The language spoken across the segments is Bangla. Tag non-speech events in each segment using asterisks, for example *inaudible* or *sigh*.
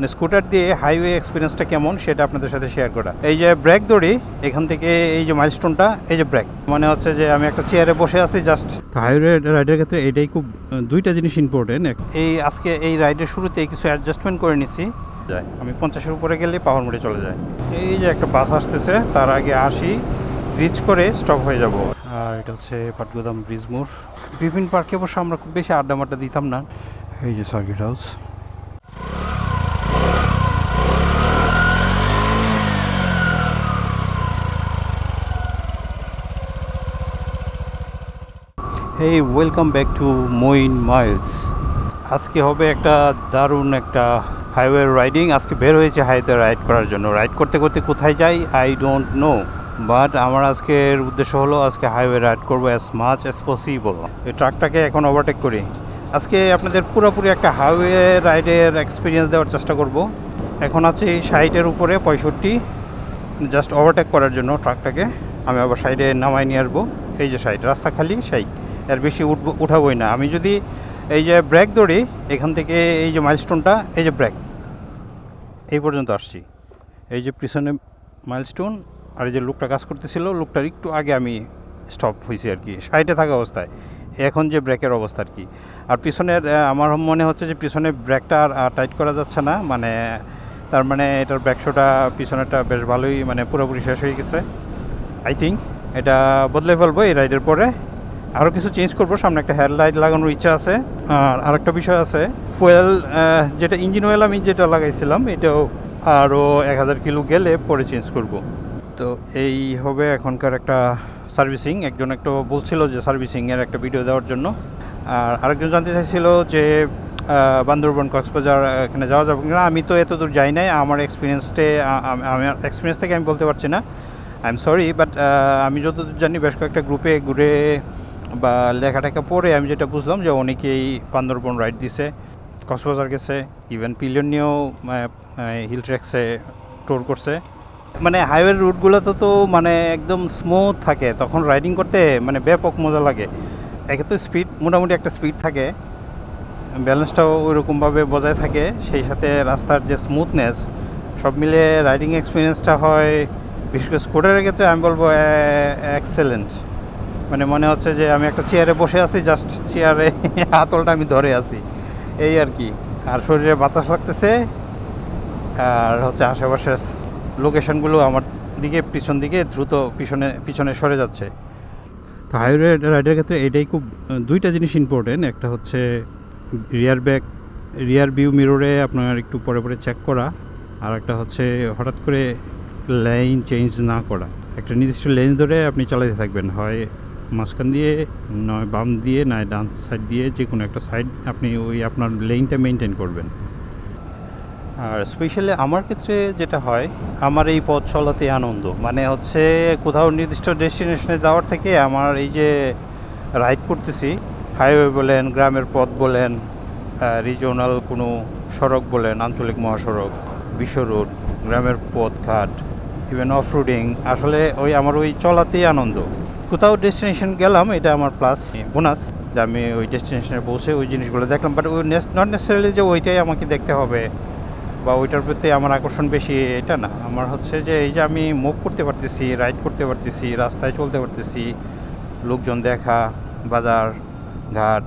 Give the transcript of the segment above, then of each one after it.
মানে স্কুটার দিয়ে হাইওয়ে এক্সপিরিয়েন্সটা কেমন সেটা আপনাদের সাথে শেয়ার করা। এই যে ব্রেক দড়ি এখান থেকে এই যে মাইলস্টোনটা এই যে ব্রেক মানে হচ্ছে যে আমি একটা চেয়ারে বসে আছি জাস্ট হাইওয়ে রাইডের ক্ষেত্রে এটাই খুব দুইটা জিনিস ইম্পর্টেন্ট এই আজকে এই রাইডের শুরুতে কিছু অ্যাডজাস্টমেন্ট করে নিছি। যায়। আমি পঞ্চাশের উপরে গেলে পাওয়ার মোড়ে চলে যায়। এই যে একটা বাস আসতেছে তার আগে আসি রিচ করে স্টপ হয়ে যাব। আর এটা হচ্ছে পাটগুদাম ব্রিজ মোড়। বিভিন্ন পার্কে অবশ্য আমরা খুব বেশি আড্ডা মাড্ডা দিতাম না। এই যে circuit house hey welcome back to Moin miles আজকে হবে একটা দারুণ একটা হাইওয়ে রাইডিং আজকে বের হয়েছে হাইওয়েতে রাইড করার জন্য। রাইড করতে করতে কোথায় যাই আই ডোন্ট নো বাট আমার আজকের উদ্দেশ্য হলো আজকে হাইওয়ে রাইড করব অ্যাজ মাচ অ্যাজ পসিবল এই ট্রাকটাকে এখন ওভারটেক করি। আজকে আপনাদের পুরোপুরি একটা হাইওয়ে রাইডের এক্সপিরিয়েন্স দেওয়ার চেষ্টা করব। এখন আছে সাইটের উপরে, পঁয়ষট্টি। জাস্ট ওভারটেক করার জন্য ট্রাকটাকে আমি আবার সাইডে নামাই নিয়ে আসব। এই যে সাইড রাস্তা খালি সাইড এর বেশি উঠবো উঠাবোই না। আমি যদি এই যে ব্রেক ধরি, এখান থেকে এই যে মাইলস্টোনটা এই যে ব্রেক এই পর্যন্ত আসছি। এই যে পিছনে মাইলস্টোন আর এই যে লোকটা কাজ করতেছিল লোকটার একটু আগে আমি স্টপ হয়েছি আর কি, সাইডে থাকা অবস্থায়। এখন যে ব্রেকের অবস্থা আর কি। আর পিছনের আমার মনে হচ্ছে যে পিছনে ব্রেকটা আর টাইট করা যাচ্ছে না। মানে তার মানে এটার ব্রেক শোটা পিছনেরটা বেশ ভালোই মানে পুরোপুরি শেষ হয়ে গেছে। আই থিঙ্ক এটা বদলে ফেলব এই রাইডের পরে। আরও কিছু চেঞ্জ করব, সামনে একটা হেডলাইট লাগানোর ইচ্ছা আছে। আর আরেকটা বিষয় আছে ফুয়েল যেটা ইঞ্জিন অয়েল আমি যেটা লাগাইছিলাম, এটাও আরও এক হাজার কিলো গেলে পরে চেঞ্জ করব। তো এই হবে এখনকার একটা সার্ভিসিং একজন একটু বলছিল যে সার্ভিসিংয়ের একটা ভিডিও দেওয়ার জন্য। আর আরেকজন জানতে চাইছিল যে বান্দরবন, কক্সবাজার এখানে যাওয়া যাবে কিনা। আমি তো এত দূর যাই নাই, আমার এক্সপিরিয়েন্সটে আমার এক্সপিরিয়েন্স থেকে আমি বলতে পারছি না। আই এম সরি বাট আমি যতদূর জানি, বেশ কয়েকটা গ্রুপে ঘুরে বা লেখা টেখা পড়ে আমি যেটা বুঝলাম যে অনেকেই বান্দরবন রাইড দিছে, কক্সবাজার গেছে ইভেন পিলিয়ন নিয়েও হিল ট্র্যাক্সে টোর করছে। মানে হাইওয়ে রুটগুলোতে তো মানে একদম স্মুথ থাকে, তখন রাইডিং করতে মানে ব্যাপক মজা লাগে। একে তো স্পিড মোটামুটি একটা স্পিড থাকে ব্যালেন্সটাও ওইরকমভাবে বজায় থাকে, সেই সাথে রাস্তার যে স্মুথনেস সব মিলে রাইডিং এক্সপিরিয়েন্সটা হয়, বিশেষ করে স্কুটারের ক্ষেত্রে আমি বলব এক্সেলেন্ট মানে মনে হচ্ছে যে আমি একটা চেয়ারে বসে আছি জাস্ট চেয়ারে *laughs* হাতলটা আমি ধরে আছি। এই আর কি। আর শরীরে বাতাস লাগতেছে, আর হচ্ছে আশেপাশের লোকেশনগুলো আমার দিকে, পিছন দিকে দ্রুত পিছনে পিছনে সরে যাচ্ছে। তো হাইওয়ে রাইডের ক্ষেত্রে এটাই খুব দুইটা জিনিস ইম্পর্টেন্ট একটা হচ্ছে রিয়ার ব্যাক রিয়ার ভিউ মিররে আপনার একটু পরে পরে চেক করা। আর একটা হচ্ছে হঠাৎ করে লাইন চেঞ্জ না করা। একটা নির্দিষ্ট লেন ধরে আপনি চালাতে থাকবেন। হয় মাঝখান দিয়ে, নয় বাম দিয়ে, নয় ডান সাইড দিয়ে, যে কোনো একটা সাইড আপনি ওই আপনার লেনটা মেনটেন করবেন। আর স্পেশালি আমার ক্ষেত্রে যেটা হয়, আমার এই পথ চলাতে আনন্দ। মানে হচ্ছে কোথাও নির্দিষ্ট ডেস্টিনেশনে যাওয়ার থেকে আমার এই যে রাইড করতেছি হাইওয়ে বলেন, গ্রামের পথ বলেন রিজিওনাল কোনো সড়ক বলেন, আঞ্চলিক মহাসড়ক, বিশ্ব রোড, গ্রামের পথ ঘাট ইভেন অফ রোডিং আসলে ওই আমার ওই চলাতেই আনন্দ। কোথাও ডেস্টিনেশন গেলাম, এটা আমার প্লাস বোনাস যে আমি ওই ডেস্টিনেশনে পৌঁছে ওই জিনিসগুলো দেখলাম। বাট ওই নট নেসেসারিলি যে ওইটাই আমাকে দেখতে হবে বা ওইটার প্রতি আমার আকর্ষণ বেশি, এটা না। আমার হচ্ছে যে এই যে আমি মুভ করতে পারতেছি রাইড করতে পারতেছি, রাস্তায় চলতে পারতেছি, লোকজন দেখা, বাজার, ঘাট,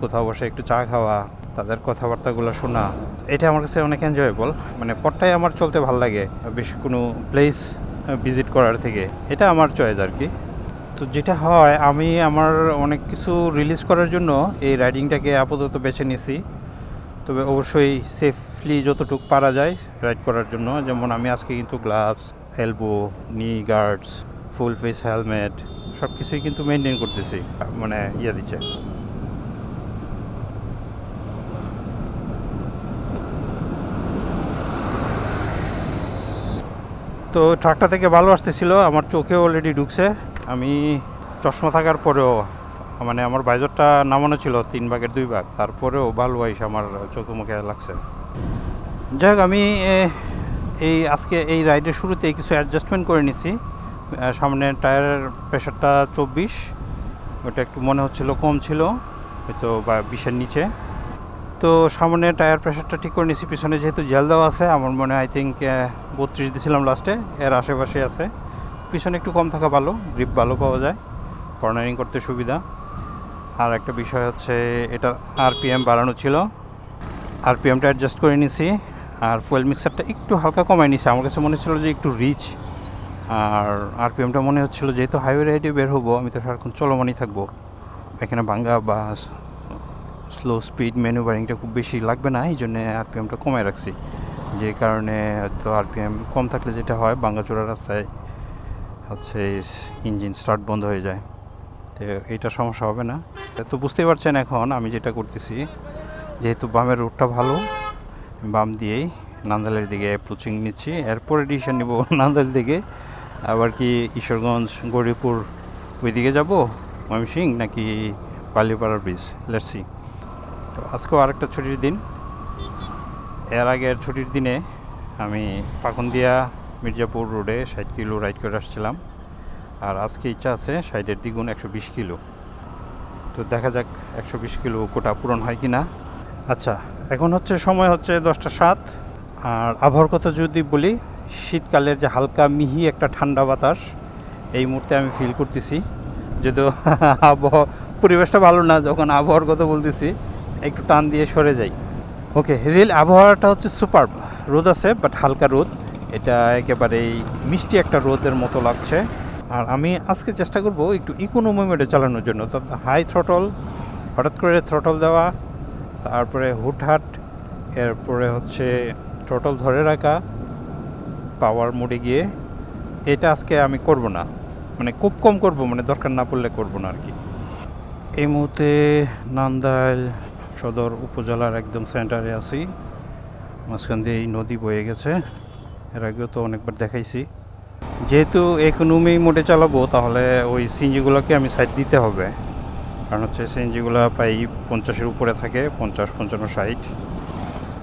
কোথাও বসে একটু চা খাওয়া, তাদের কথাবার্তাগুলো শোনা, এটা আমার কাছে অনেক এনজয়েবল মানে পথটাই আমার চলতে ভালো লাগে বেশি কোনো প্লেস ভিজিট করার থেকে। এটা আমার চয়েস আর কি। তো যেটা হয়, আমি আমার অনেক কিছু রিলিজ করার জন্য এই রাইডিংটাকে আপাতত বেছে নিছি তবে অবশ্যই সেফলি যতটুকু পারা যায় রাইড করার জন্য। যেমন আমি আজকে কিন্তু gloves elbow knee guards full face helmet সব কিছুই কিন্তু মেনটেন করতেছি মানে ইয়ে দিচ্ছে। তো ট্রাকটা থেকে ভালো আসতেছিল, আমার চোখে অলরেডি ঢুকছে। আমি চশমা থাকার পরেও মানে আমার বাইজরটা নামানো ছিল তিন ভাগের দুই ভাগ, তারপরেও ভালো আইস আমার চোখে মুখে লাগছে। যাই হোক আমি এই আজকে এই রাইডের শুরুতে কিছু অ্যাডজাস্টমেন্ট করে নিছি। সামনে টায়ারের প্রেশারটা চব্বিশ, ওটা একটু মনে হচ্ছিল কম ছিল, হয়তো বা বিশের নিচে। তো সামনে টায়ার প্রেশারটা ঠিক করে নিয়েছি পিছনে যেহেতু জেল দেওয়া আছে, আমার মনে আই থিঙ্ক বত্রিশ দিছিলাম লাস্টে এর আশেপাশে আছে। পিছনে একটু কম থাকা ভালো গ্রিপ ভালো পাওয়া যায় কর্নারিং করতে সুবিধা। আর একটা বিষয় হচ্ছে এটা আরপিএম বাড়ানো ছিল। আরপিএমটা অ্যাডজাস্ট করে নিছি, আর ফুয়েল মিক্সারটা একটু হালকা কমাই নিছি। আমার কাছে মনে ছিল যে একটু রিচ আর আরপিএমটা মনে হচ্ছিল যেহেতু হাইওয়ে রাইডে বের হব, আমি তো সারাক্ষণ চলমানই থাকব। এখানে ভাঙ্গা বা স্লো স্পিড ম্যানুভারিংটা খুব বেশি লাগবে না, এই জন্যে আরপিএমটা কমায় রাখছি। যে কারণে হয়তো আরপিএম কম থাকলে যেটা হয়, ভাঙ্গাচোরা রাস্তায় হচ্ছে ইঞ্জিন স্টার্ট বন্ধ হয়ে যায়। তো এইটা সমস্যা হবে না। তো বুঝতেই পারছেন এখন আমি যেটা করতেছি, যেহেতু বামের রুটটা ভালো, বাম দিয়েই নান্দালের দিকে অ্যাপ্রোচিং নিচ্ছি। এরপরে ডিসিশন নিব *laughs* নান্দাল দিকে। আবার কি ঈশ্বরগঞ্জ, গৌরীপুর ওইদিকে যাব, ময়মনসিং নাকি বালিপাড়ার ব্রিজ লেটসি তো আজকেও আরেকটা ছুটির দিন। এর আগের ছুটির দিনে আমি পাকন্দিয়া মির্জাপুর রোডে ষাট কিলো রাইড করে আসছিলাম। আর আজকে ইচ্ছা আছে ষাটের দ্বিগুণ একশো বিশ কিলো। তো দেখা যাক একশো বিশ কিলো কোটা পূরণ হয় কি না আচ্ছা এখন হচ্ছে সময় হচ্ছে দশটা সাত। আর আবহাওয়ার কথা যদি বলি, শীতকালের যে হালকা মিহি একটা ঠান্ডা বাতাস, এই মুহূর্তে আমি ফিল করতেছি। যদিও *laughs* আবহাওয়া পরিবেশটা ভালো না, যখন আবহাওয়ার কথা বলতেছি, একটু টান দিয়ে সরে যাই। ওকে রিল আবহাওয়াটা হচ্ছে সুপার রোদ আছে বাট হালকা রোদ। এটা একেবারেই মিষ্টি একটা রোদের মতো লাগছে। আর আমি আজকে চেষ্টা করব একটু ইকোনমি চালানোর জন্য। তো হাই থ্রটল, হঠাৎ করে থ্রটল দেওয়া, তারপরে হুটহাট, এরপরে হচ্ছে থ্রটল ধরে রাখা, পাওয়ার মোডে গিয়ে। এটা আজকে আমি করব না। মানে খুব কম করব মানে দরকার না পড়লে করব না আর কি এই মুহূর্তে নান্দাইল সদর উপজেলার একদম সেন্টারে আছি। মাঝখান দিয়ে এই নদী বয়ে গেছে। এর আগেও তো অনেকবার দেখাইছি। যেহেতু ইকোনমি মোডে চালাবো, তাহলে ওই সিএনজিগুলোকে আমি সাইড দিতে হবে। কারণ হচ্ছে সিএনজিগুলো প্রায় পঞ্চাশের উপরে থাকে, পঞ্চাশ, পঞ্চান্ন, ষাট।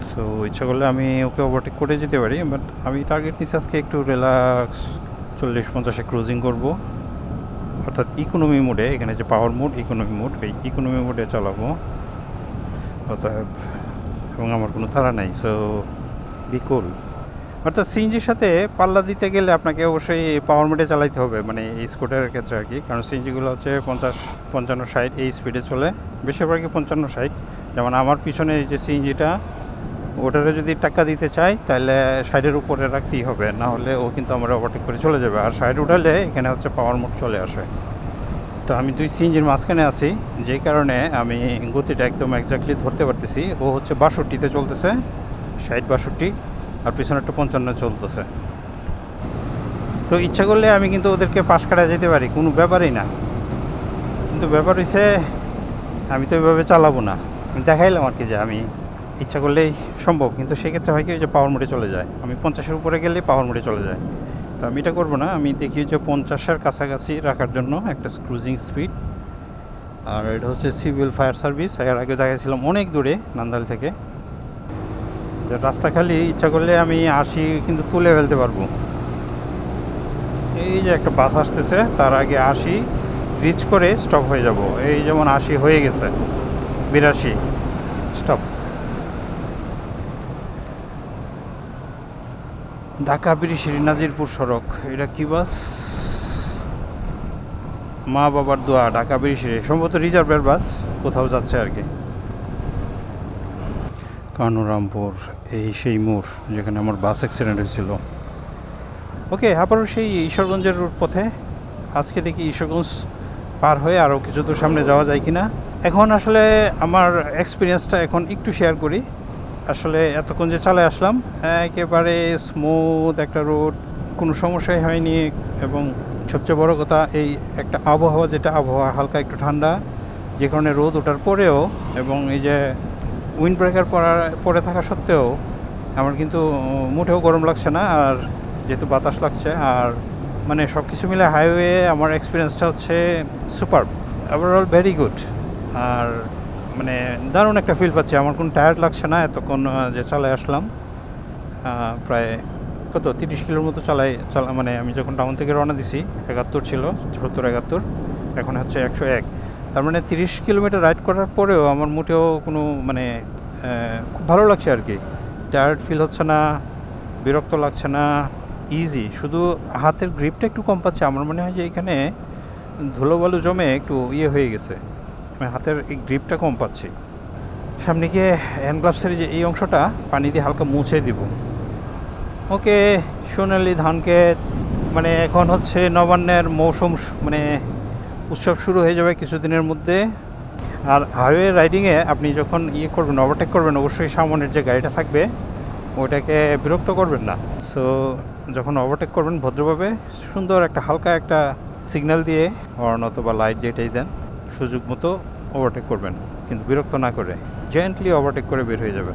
সো ইচ্ছা করলে আমি ওকে ওভারটেক করে যেতে পারি বাট আমি টার্গেট নিচ্ছি আজকে একটু রিল্যাক্স চল্লিশ, পঞ্চাশে ক্রুজিং করব। অর্থাৎ ইকোনমি মোডে এখানে যে পাওয়ার মোড ইকোনমি মোড এই ইকোনমি মোডে চালাবো। অতএব, এবং আমার কোনো তাড়া নাই সো বিকুল অর্থাৎ সিএনজির সাথে পাল্লা দিতে গেলে আপনাকে অবশ্যই পাওয়ার মোডে চালাইতে হবে মানে এই স্কুটারের ক্ষেত্রে আর কি। কারণ সিএনজিগুলো হচ্ছে পঞ্চাশ, পঞ্চান্ন, ষাট, এই স্পিডে চলে। বেশিরভাগই পঞ্চান্ন, ষাট। যেমন আমার পিছনে যে সিএনজিটা, ওটারে যদি টাকা দিতে চাই তাহলে সাইডের উপরে রাখতেই হবে। না হলে ও কিন্তু আমরা ওভারটেক করে চলে যাবে। আর সাইড উঠালে এখানে হচ্ছে পাওয়ার মোড চলে আসে। তো আমি দুই সিএনজির মাঝখানে আছি। যেই কারণে আমি গতিটা একদম এক্স্যাক্টলি ধরতে পারতেছি। ও হচ্ছে বাষট্টিতে চলতেছে, ষাট, বাষট্টি। আর পিছনে একটা পঞ্চান্ন চলতেছে। তো ইচ্ছা করলে আমি কিন্তু ওদেরকে পাশ কাটা যেতে পারি, কোনো ব্যাপারই না। কিন্তু ব্যাপার হয়েছে আমি তো ওইভাবে চালাবো না। আমি দেখাইলাম আর কি যে আমি ইচ্ছা করলেই সম্ভব। কিন্তু সেক্ষেত্রে হয় কি ওই যে পাওয়ার মোডে চলে যায়। আমি পঞ্চাশের উপরে গেলেই পাওয়ার মোডে চলে যায়। তো আমি এটা করব না। আমি দেখি যে পঞ্চাশের কাছাকাছি রাখার জন্য একটা ক্রুজিং স্পিড আর এটা হচ্ছে সিভিল ফায়ার সার্ভিস এর আগে দেখাইছিলাম অনেক দূরে, নান্দাল থেকে। রাস্তা খালি, ইচ্ছা করলে আমি আশি কিন্তু তুলে ফেলতে পারব। এই যে একটা বাস আসতেছে, তার আগে আশি রিচ করে স্টপ হয়ে যাব। এই যেমন আশি হয়ে গেছে, বিরাশি স্টপ ঢাকা বিরিশিরি নাজিরপুর সড়ক, এটা কি বাস? মা বাবার দোয়া, ঢাকা বিরিশিরি সম্ভবত রিজার্ভের বাস, কোথাও যাচ্ছে আর কি। কানুরামপুর, এই সেই মোড় যেখানে আমার বাস অ্যাক্সিডেন্ট হয়েছিল। ওকে, আবারও সেই ঈশ্বরগঞ্জের পথে। আজকে দেখি ঈশ্বরগঞ্জ পার হয়ে আরও কিছু দূর সামনে যাওয়া যায় কি না এখন আসলে আমার এক্সপিরিয়েন্সটা এখন একটু শেয়ার করি। আসলে এতক্ষণ যে চালে আসলাম, একেবারে স্মুথ একটা রোড কোনো সমস্যাই হয়নি এবং সবচেয়ে বড় কথা, এই একটা আবহাওয়া, যেটা আবহাওয়া হালকা একটু ঠান্ডা, যে কারণে রোদ ওঠার পরেও এবং এই যে উইন্ড ব্রেকার পরা পরে থাকা সত্ত্বেও আমার কিন্তু মোটেও গরম লাগছে না, আর যেহেতু বাতাস লাগছে, আর মানে সব কিছু মিলে হাইওয়ে আমার এক্সপিরিয়েন্সটা হচ্ছে সুপার ওভারঅল ভেরি গুড আর মানে দারুণ একটা ফিল পাচ্ছি, আমার কোনো টায়ার্ড লাগছে না, এতক্ষণ যে চালাই আসলাম প্রায় কত, তিরিশ কিলোর মতো চালাই, চালা মানে আমি যখন টাউন থেকে রওনা দিছি, একাত্তর ছিল, সত্তর একাত্তর, এখন হচ্ছে একশো এক। তার মানে তিরিশ কিলোমিটার রাইড করার পরেও আমার মোটেও কোনো মানে খুব ভালো লাগছে আর কি। টায়ার্ড ফিল হচ্ছে না, বিরক্ত লাগছে না ইজি শুধু হাতের গ্রিপটা একটু কম পাচ্ছে। আমার মনে হয় যে এখানে ধুলোবালু জমে একটু ইয়ে হয়ে গেছে। আমি হাতের এই গ্রিপটা কম পাচ্ছি। সামনে গিয়ে হ্যান্ড গ্লাভসের যে এই অংশটা, পানি দিয়ে হালকা মুছে দিব। ওকে, সোনালি ধানকে মানে এখন হচ্ছে নবান্নের মৌসুম মানে উৎসব শুরু হয়ে যাবে কিছুদিনের মধ্যে। আর হাইওয়ে রাইডিংয়ে আপনি যখন ইয়ে করবেন ওভারটেক করবেন, অবশ্যই সামনের যে গাড়িটা থাকবে, ওইটাকে বিরক্ত করবেন না। সো যখন ওভারটেক করবেন ভদ্রভাবে, সুন্দর একটা হালকা একটা সিগন্যাল দিয়ে হর্ন অথবা লাইট যেটাই দেন, সুযোগ মতো ওভারটেক করবেন, কিন্তু বিরক্ত না করে জেন্টলি ওভারটেক করে বের হয়ে যাবে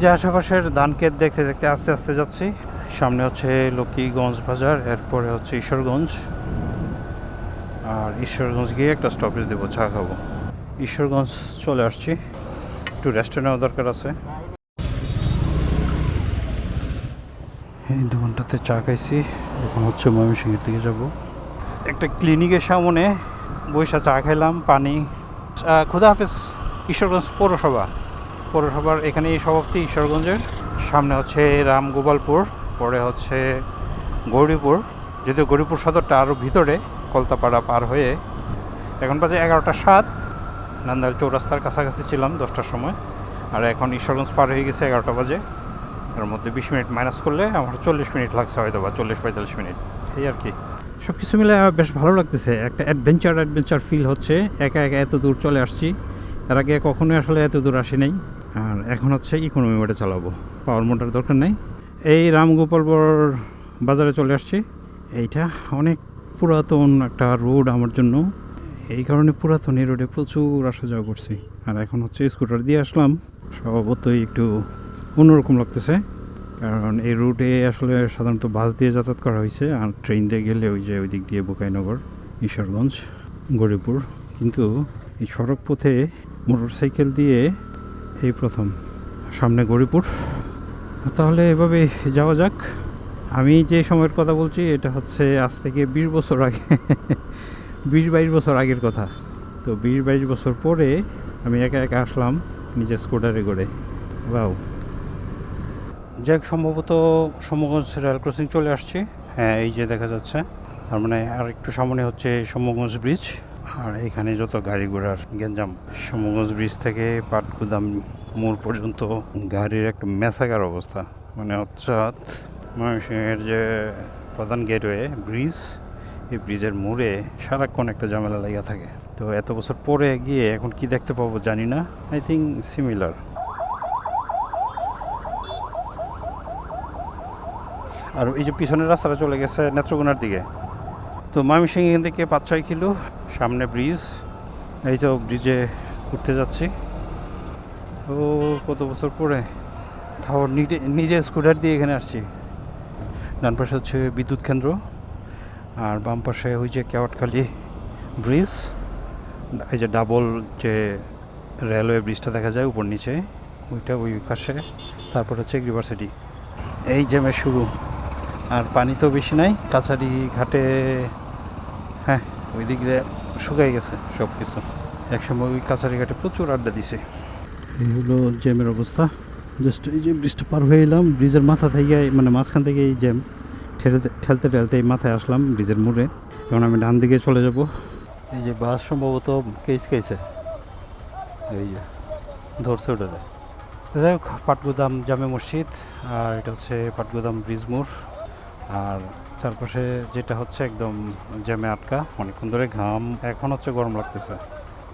যে আশেপাশের ধান ক্ষেত দেখতে দেখতে আস্তে আস্তে যাচ্ছি, সামনে হচ্ছে লক্ষ্মীগঞ্জ বাজার, এরপরে হচ্ছে ঈশ্বরগঞ্জ। আর ঈশ্বরগঞ্জ গিয়ে একটা স্টপেজ দেবো, চা খাব। ঈশ্বরগঞ্জ চলে আসছি। একটু রেস্টে নেওয়া দরকার আছে। এই দু ঘন্টাতে চা খাইছি। এখন হচ্ছে ময়মনসিংহের দিকে যাব। একটা ক্লিনিকের সামনে বৈশা চা খাইলাম, পানি। খুদা হাফেজ, ঈশ্বরগঞ্জ পৌরসভা। পৌরসভার এখানে এই সভাপতি ঈশ্বরগঞ্জের। সামনে হচ্ছে রামগোপালপুর, পরে হচ্ছে গৌরীপুর। যদিও গৌরীপুর সদরটা আরও ভিতরে কলতাপাড়া পার হয়ে এখন বাজে এগারোটা সাত। নান্দাইল চৌরাস্তার কাছাকাছি ছিলাম দশটার সময়। আর এখন ঈশ্বরগঞ্জ পার হয়ে গেছে এগারোটা বাজে। এর মধ্যে বিশ মিনিট মাইনাস করলে আমার চল্লিশ মিনিট লাগছে হয়তো বা, চল্লিশ পঁয়তাল্লিশ মিনিট। এই আর কি। সব কিছু মিলে বেশ ভালো লাগতেছে। একটা অ্যাডভেঞ্চার অ্যাডভেঞ্চার ফিল হচ্ছে। একা একা এত দূর চলে আসছি। এর আগে কখনোই আসলে এত দূর আসি নাই। আর এখন হচ্ছে ইকোনমি মোডে চালাবো। পাওয়ার মোটার দরকার নেই। এই রামগোপালপুর বাজারে চলে আসছি। এইটা অনেক পুরাতন একটা রোড আমার জন্য। এই কারণে পুরাতন এই রোডে প্রচুর আসা যাওয়া করছি। আর এখন হচ্ছে স্কুটার দিয়ে আসলাম। স্বভাবতই একটু অন্যরকম লাগতেছে। কারণ এই রুটে আসলে সাধারণত বাস দিয়ে যাতায়াত করা হয়েছে। আর ট্রেন দিয়ে গেলে ওই যে ওই দিক দিয়ে বোকাইনগর, ঈশ্বরগঞ্জ, গরিপুর। কিন্তু এই সড়ক পথে মোটর সাইকেল দিয়ে এই প্রথম, সামনে গরিপুর। তাহলে এভাবে যাওয়া যাক। আমি যে সময়ের কথা বলছি, এটা হচ্ছে আজ থেকে বিশ বছর আগে, বিশ বাইশ বছর আগের কথা। তো বিশ বাইশ বছর পরে আমি একা একা আসলাম নিজের স্কুটারে করে। বাউ যাক, সম্ভবত সমগঞ্জ রেল ক্রসিং চলে আসছে। হ্যাঁ এই যে দেখা যাচ্ছে। তার মানে আর একটু সামনে হচ্ছে সমগঞ্জ ব্রিজ। আর এখানে যত গাড়ি ঘোড়ার গেঞ্জাম সমগঞ্জ ব্রিজ থেকে পাটগুদাম মোড় পর্যন্ত গাড়ির একটা মেসাকার অবস্থা। মানে অর্থাৎ ময়মনসিংহের যে প্রধান গেটওয়ে ব্রিজ, এই ব্রিজের মোড়ে সারাক্ষণ একটা ঝামেলা লাগিয়া থাকে। তো এত বছর পরে গিয়ে এখন কি দেখতে পাবো জানি না। আই থিঙ্ক সিমিলার আর এই যে পিছনের রাস্তাটা চলে গেছে নেত্রকোনার দিকে। তো ময়মনসিংহ এখান থেকে পাঁচ ছয় কিলো, সামনে ব্রিজ। এই তো ব্রিজে উঠতে যাচ্ছি। ও, কত বছর পরে? তাও নিজে নিজে স্কুটার দিয়ে এখানে আসছি। ডান পাশে হচ্ছে বিদ্যুৎ কেন্দ্র, আর বাম পাশে ওই যে কেওয়াটখালি ব্রিজ, এই যে ডাবল যে রেলওয়ে ব্রিজটা দেখা যায় উপর নিচে, ওইটা ওই পাশে, তারপর হচ্ছে ইউনিভার্সিটি। এই জ্যামের শুরু। আর পানি তো বেশি নাই, কাছারি ঘাটে হ্যাঁ ওই দিক দিয়ে শুকাই গেছে সব কিছু একসময় ওই কাছারি ঘাটে প্রচুর আড্ডা দিছে। এই হলো জ্যামের অবস্থা। জাস্ট এই যে ব্রিজটা পার হয়ে এলাম ব্রিজের মাথা থেকে মানে মাঝখান থেকে এই জ্যাম ঠেলতে ঠেলতে ঠেলতে এই মাথায় আসলাম ব্রিজের মোড়ে। এখন আমি ডান দিকে চলে যাব। এই যে বাস সম্ভবত কেস কেছে এই যে ধরছে ওটাতে তো যাই হোক পাটগুদাম জামে মসজিদ আর এটা হচ্ছে পাটগুদাম ব্রিজ মোড়। আর চারপাশে যেটা হচ্ছে একদম জ্যামে আটকা অনেকক্ষণ ধরে ঘাম এখন হচ্ছে গরম লাগতেছে।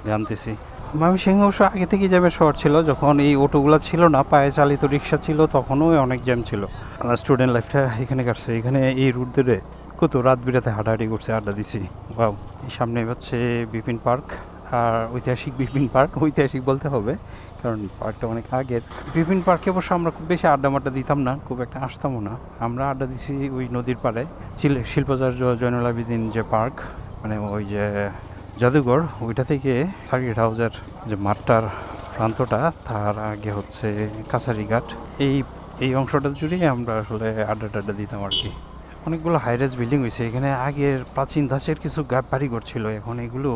ঘামতেছি। ময়মনসিংহ অবশ্য আগে থেকেই জ্যামের শহর ছিল। যখন এই অটোগুলো ছিল না পায়ে চালিত রিক্সা ছিল তখনও অনেক জ্যাম ছিল। আমার স্টুডেন্ট লাইফটা এখানে কাটছে। এখানে এই রুট ধরে কত রাত বিরাতে হাঁটাহাঁটি করছে আড্ডা দিছি। বাউ এই সামনে হচ্ছে বিপিন পার্ক আর ঐতিহাসিক বিপিন পার্ক। ঐতিহাসিক বলতে হবে কারণ পার্কটা অনেক আগের। বিপিন পার্কে অবশ্য আমরা খুব বেশি আড্ডা মাড্ডা দিতাম না খুব একটা আসতামও না। আমরা আড্ডা দিছি ওই নদীর পাড়ে। শিল- শিল্পাচার্য জয়নুল আবেদিন যে পার্ক মানে ওই যে জাদুঘর, ওইটা থেকে সার্কিট হাউসের যে মাঠটার প্রান্তটা, তার আগে হচ্ছে কাছারি ঘাট। এই এই অংশটা জুড়েই আমরা আসলে আড্ডা টাড্ডা দিতাম আর কি। অনেকগুলো হাইরেজ বিল্ডিং হয়েছে। এখানে আগের প্রাচীন ধাঁচের কিছু বাড়িঘর ছিল। এখন এগুলো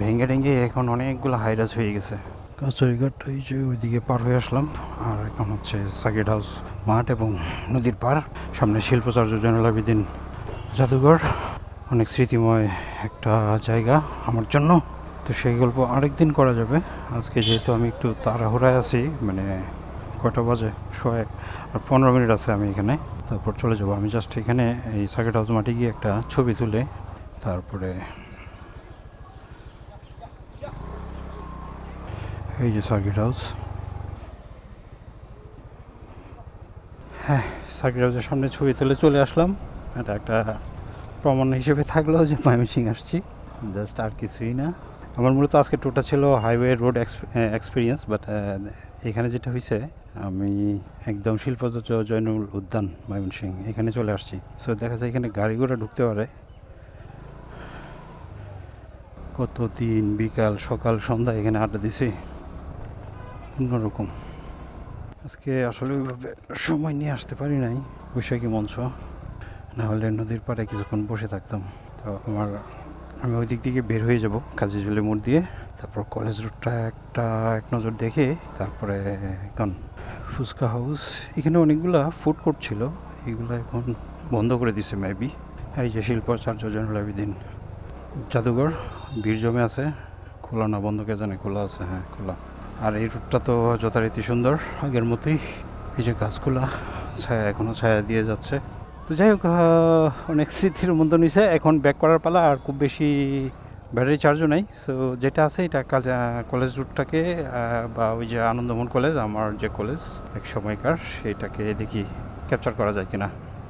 ভেঙে ভেঙে এখন অনেকগুলো হাইরাজ হয়ে গেছে। কাছারিঘাট এই যে ওইদিকে পার হয়ে আসলাম। আর এখন হচ্ছে সাকিট হাউস মাঠ এবং নদীর পার সামনে শিল্পাচার্য জয়নুল আবেদিন জাদুঘর। অনেক স্মৃতিময় একটা জায়গা আমার জন্য। তো সেই গল্প আরেকদিন করা যাবে। আজকে যেহেতু আমি একটু তাড়াহুড়ায় আছি মানে কয়টা বাজে? শোয় আর পনেরো মিনিট আছে আমি এখানে। তারপর চলে যাব। আমি জাস্ট এখানে এই সার্কিট হাউস মাঠে গিয়ে একটা ছবি তুলে, তারপরে এই যে সার্কিট হাউস হ্যাঁ সার্কিট হাউসের সামনে ছবি তুলে চলে আসলাম। এটা একটা প্রমাণ হিসেবে থাকল যে ময়মনসিং আসছি। জাস্ট আর কিছুই না। আমার মূলত আজকে টোটা ছিল হাইওয়ে রোড এক্সপিরিয়েন্স বাট এখানে যেটা হয়েছে আমি একদম শিল্পাচার্য জয়নুল উদ্যান ময়মনসিং এখানে চলে আসছি। সো দেখা যায় এখানে গাড়ি ঘোড়া ঢুকতে পারে। কত দিন বিকাল সকাল সন্ধ্যা এখানে আড্ডা দিছি। অন্যরকম। আজকে আসলে ওইভাবে সময় নিয়ে আসতে পারি নাই। বৈশাখী মঞ্চ। না হলে নদীর পাড়ে কিছুক্ষণ বসে থাকতাম। তো আমার, আমি ওই দিক থেকে বের হয়ে যাব কাজিজুলি মোড় দিয়ে। তারপর কলেজ রোডটা একটা এক নজর দেখে তারপরে এখন ফুচকা হাউস। এখানে অনেকগুলা ফুড কোর্ট ছিল। এগুলো এখন বন্ধ করে দিছে মেবি এই যে শিল্পাচার্য জয়নুল আবেদিন জাদুঘর, ভিড় জমে আছে। খোলা না বন্ধ কে জানে, খোলা আছে হ্যাঁ খোলা। আর এই রুটটা তো যথারীতি সুন্দর, আগের মতোই। এই যে গাছগুলা, ছায়া এখনও ছায়া দিয়ে যাচ্ছে। তো যাই হোক অনেক স্মৃতির মধ্যে নিছে এখন ব্যাক করার পালা আর খুব বেশি ব্যাটারি চার্জও নেই। সো যেটা আছে এটা কলেজ রুটটাকে বা ওই যে আনন্দমোহন কলেজ আমার যে কলেজ এক সময়কার সেটাকে দেখি ক্যাপচার করা যায় কিনা।